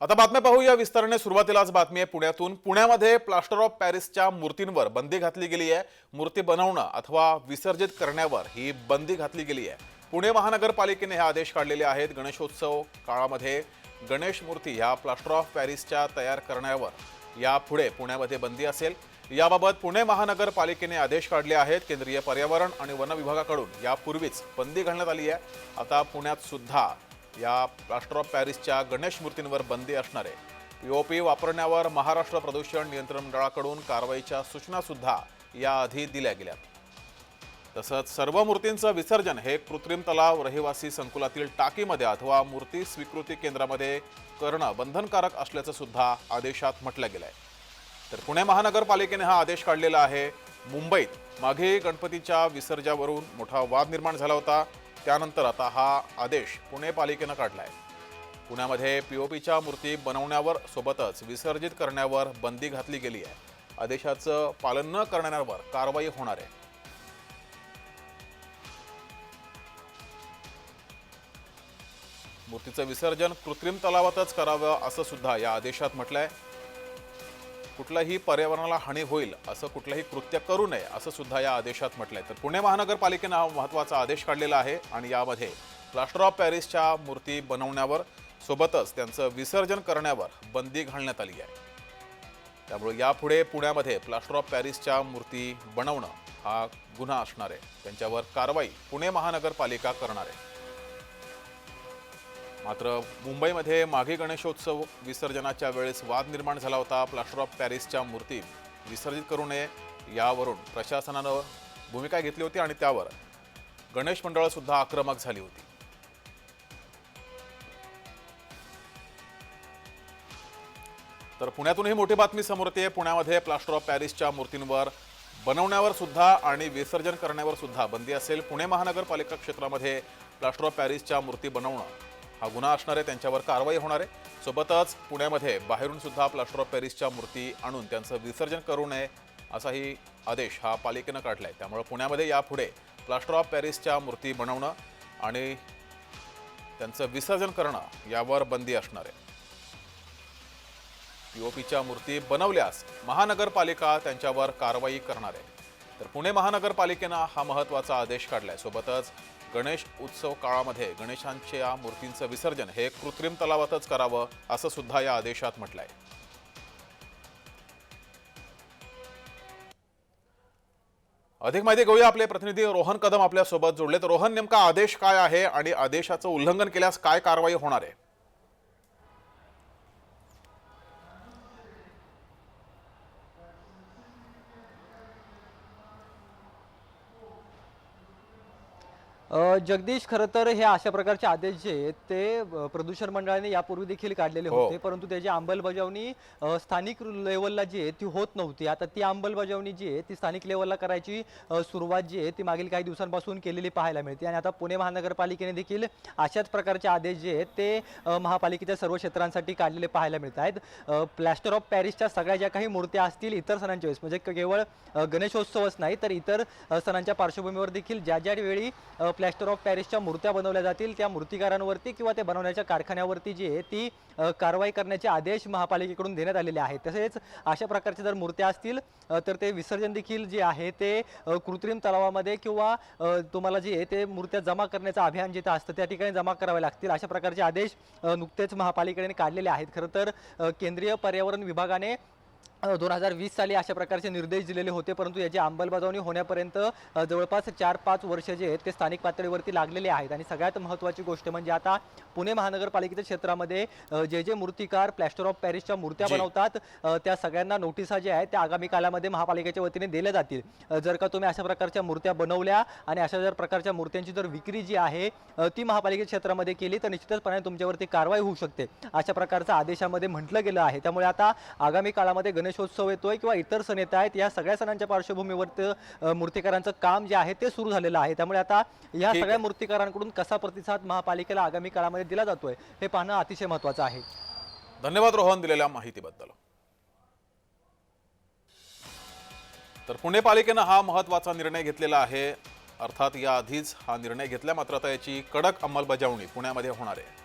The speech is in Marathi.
आता बातम्या पाहूया. विस्ताराने सुरुवातीलाच बातमी आहे पुण्यातून. पुण्यामध्ये प्लास्टर ऑफ पॅरिसच्या मूर्तींवर बंदी घातली गेली आहे. मूर्ती बनवणं अथवा विसर्जित करण्यावर ही बंदी घातली गेली आहे. पुणे महानगरपालिकेने हे आदेश काढलेले आहेत. गणेशोत्सव काळामध्ये गणेश मूर्ती ह्या प्लास्टर ऑफ पॅरिसच्या तयार करण्यावर यापुढे पुण्यामध्ये बंदी असेल. याबाबत पुणे महानगरपालिकेने आदेश काढले आहेत. केंद्रीय पर्यावरण आणि वन विभागाकडून यापूर्वीच बंदी घालण्यात आली आहे. आता पुण्यात सुद्धा या प्लास्टर ऑफ पॅरिसच्या गणेश मूर्तींवर बंदी असणार. आहे पीओपी वापरण्यावर महाराष्ट्र प्रदूषण नियंत्रण मंडळाकडून कारवाईच्या सूचनासुद्धा याआधी दिल्या गेल्या. तसंच सर्व मूर्तींचं विसर्जन हे कृत्रिम तलाव रहिवासी संकुलातील टाकीमध्ये अथवा मूर्ती स्वीकृती केंद्रामध्ये करणं बंधनकारक असल्याचं सुद्धा आदेशात म्हटलं गेलं आहे तर पुणे महानगरपालिकेने हा आदेश काढलेला आहे. मुंबईत मागे गणपतीच्या विसर्जावरून मोठा वाद निर्माण झाला होता. त्यानंतर आता हा आदेश पुणे पालिकेनं काढला आहे पुण्यामध्ये पीओपीच्या मूर्ती बनवण्यावर सोबतच विसर्जित करण्यावर बंदी घातली गेली आहे. आदेशाचं पालन न करणाऱ्यांवर कारवाई होणार आहे. मूर्तीचं विसर्जन कृत्रिम तलावातच करावं असं सुद्धा या आदेशात म्हटलं आहे कुठलंही पर्यावरणाला हानी होईल असं कुठलंही कृत्य करू नये असं सुद्धा या आदेशात म्हटलंय. तर पुणे महानगरपालिकेनं हा महत्त्वाचा आदेश काढलेला आहे आणि यामध्ये प्लास्टर ऑफ पॅरिसच्या मूर्ती बनवण्यावर सोबतच त्यांचं विसर्जन करण्यावर बंदी घालण्यात आली आहे. त्यामुळे यापुढे पुण्यामध्ये प्लास्टर ऑफ पॅरिसच्या मूर्ती बनवणं हा गुन्हा असणार आहे. त्यांच्यावर कारवाई पुणे महानगरपालिका करणार आहे. मात्र मुंबईमध्ये मागे गणेशोत्सव विसर्जनाच्या वेळेस वाद निर्माण झाला होता. प्लास्टर ऑफ पॅरिसच्या मूर्ती विसर्जित करू नये यावरून प्रशासनानं भूमिका घेतली होती आणि त्यावर गणेश मंडळंसुद्धा आक्रमक झाली होती. तर पुण्यातून ही मोठी बातमी समोर येते. पुण्यामध्ये प्लास्टर ऑफ पॅरिसच्या मूर्तींवर बनवण्यावर सुद्धा आणि विसर्जन करण्यावर सुद्धा बंदी असेल. पुणे महानगरपालिका क्षेत्रामध्ये प्लास्टर ऑफ पॅरिसच्या मूर्ती बनवणं हा गुन्हा असणार आहे त्यांच्यावर कारवाई होणार आहे. सोबतच पुण्यामध्ये बाहेरून सुद्धा प्लास्टर ऑफ पॅरिसच्या मूर्ती आणून त्यांचं विसर्जन करू नये असाही आदेश हा पालिकेनं काढला आहे त्यामुळे पुण्यामध्ये यापुढे प्लास्टर ऑफ पॅरिसच्या मूर्ती बनवणं आणि त्यांचं विसर्जन करणं यावर बंदी असणार आहे. पीओपीच्या मूर्ती बनवल्यास महानगरपालिका त्यांच्यावर कारवाई करणार आहे. तर पुणे महानगरपालिकेनं हा महत्त्वाचा आदेश काढलाय. सोबतच गणेश उत्सव काळामध्ये गणेशांच्या मूर्तींचं विसर्जन हे कृत्रिम तलावातच करावं असं सुद्धा या आदेशात म्हटलंय. अधिक माहिती घेऊया आपले प्रतिनिधी रोहन कदम आपल्यासोबत जोडले तर रोहन नेमका आदेश काय आहे आणि आदेशाचं उल्लंघन केल्यास काय कारवाई होणार आहे? जगदीश खरं तर हे अशा प्रकारचे आदेश जे आहेत ते प्रदूषण मंडळाने यापूर्वी देखील काढलेले हो. होते. परंतु त्याची अंमलबजावणी अ, स्थानिक लेवलला जी आहे ती होत नव्हती. आता ती अंमलबजावणी जी आहे ती स्थानिक लेवलला करायची अ, सुरुवात जी आहे ती मागील काही दिवसांपासून केलेली पाहायला मिळते. आणि आता पुणे महानगरपालिकेने देखील अशाच प्रकारचे आदेश जे आहेत ते अ, महापालिकेच्या सर्व क्षेत्रांसाठी काढलेले पाहायला मिळत आहेत. प्लॅस्टर ऑफ पॅरिसच्या सगळ्या ज्या काही मूर्त्या असतील इतर सणांच्या वेळेस म्हणजे केवळ अ, गणेशोत्सवच नाही तर इतर अ, सणांच्या पार्श्वभूमीवर देखील ज्या ज्या वेळी अ, प्लॅस्टर ऑफ पॅरिसच्या मूर्त्या बनवल्या जातील. त्या मूर्तिकारांवरती किंवा ते बनवण्याच्या कारखान्यावरती जी आहे ती कारवाई करण्याचे आदेश महापालिकेकडून देण्यात आलेले आहेत. तसेच अशा प्रकारच्या जर मूर्त्या असतील तर ते विसर्जन देखील जे आहे ते कृत्रिम तलावामध्ये किंवा तुम्हाला जे आहे ते मूर्त्या जमा करण्याचं अभियान जिथं असतं त्या ठिकाणी जमा करावे लागतील. अशा प्रकारचे आदेश नुकतेच महापालिकेने काढलेले आहेत. खरं तर केंद्रीय पर्यावरण विभागाने दोन हजार वीस साली अशा प्रकारचे निर्देश दिलेले होते परंतु याची अंमलबजावणी होण्यापर्यंत जवळपास चार पाच वर्ष जे आहेत ते स्थानिक पातळीवरती लागलेले आहेत. आणि सगळ्यात महत्त्वाची गोष्ट म्हणजे आता पुणे महानगरपालिकेच्या क्षेत्रामध्ये जे जे मूर्तिकार प्लॅस्टर ऑफ पॅरिसच्या मूर्त्या. बनवतात त्या सगळ्यांना नोटिसा ज्या आहेत त्या आगामी कालामध्ये महापालिकेच्या वतीने दिल्या जातील. जर का तुम्ही अशा प्रकारच्या मूर्त्या बनवल्या आणि अशा जर प्रकारच्या मूर्त्यांची जर विक्री जी आहे ती महापालिका क्षेत्रामध्ये केली तर निश्चितचपणे तुमच्यावरती कारवाई होऊ शकते अशा प्रकारचा आदेशामध्ये म्हटलं गेलं आहे. त्यामुळे आता आगामी काळामध्ये गणेशोत्सव येतोय किंवा इतर सण येत आहेत या सगळ्या सणांच्या पार्श्वभूमीवर मूर्तिकारांचं काम जे आहे ते सुरू झालेलं आहे. त्यामुळे आता या सगळ्या. मूर्तिकारांकडून कसा प्रतिसाद महापालिकेला आगामी काळामध्ये दिला जातोय हे पाहणं अतिशय महत्वाचं आहे. धन्यवाद रोहन दिलेल्या माहितीबद्दल. तर पुणे पालिकेनं हा महत्त्वाचा निर्णय घेतलेला आहे. अर्थात याआधीच हा निर्णय घेतला मात्र आता याची कडक अंमलबजावणी पुण्यामध्ये होणार आहे.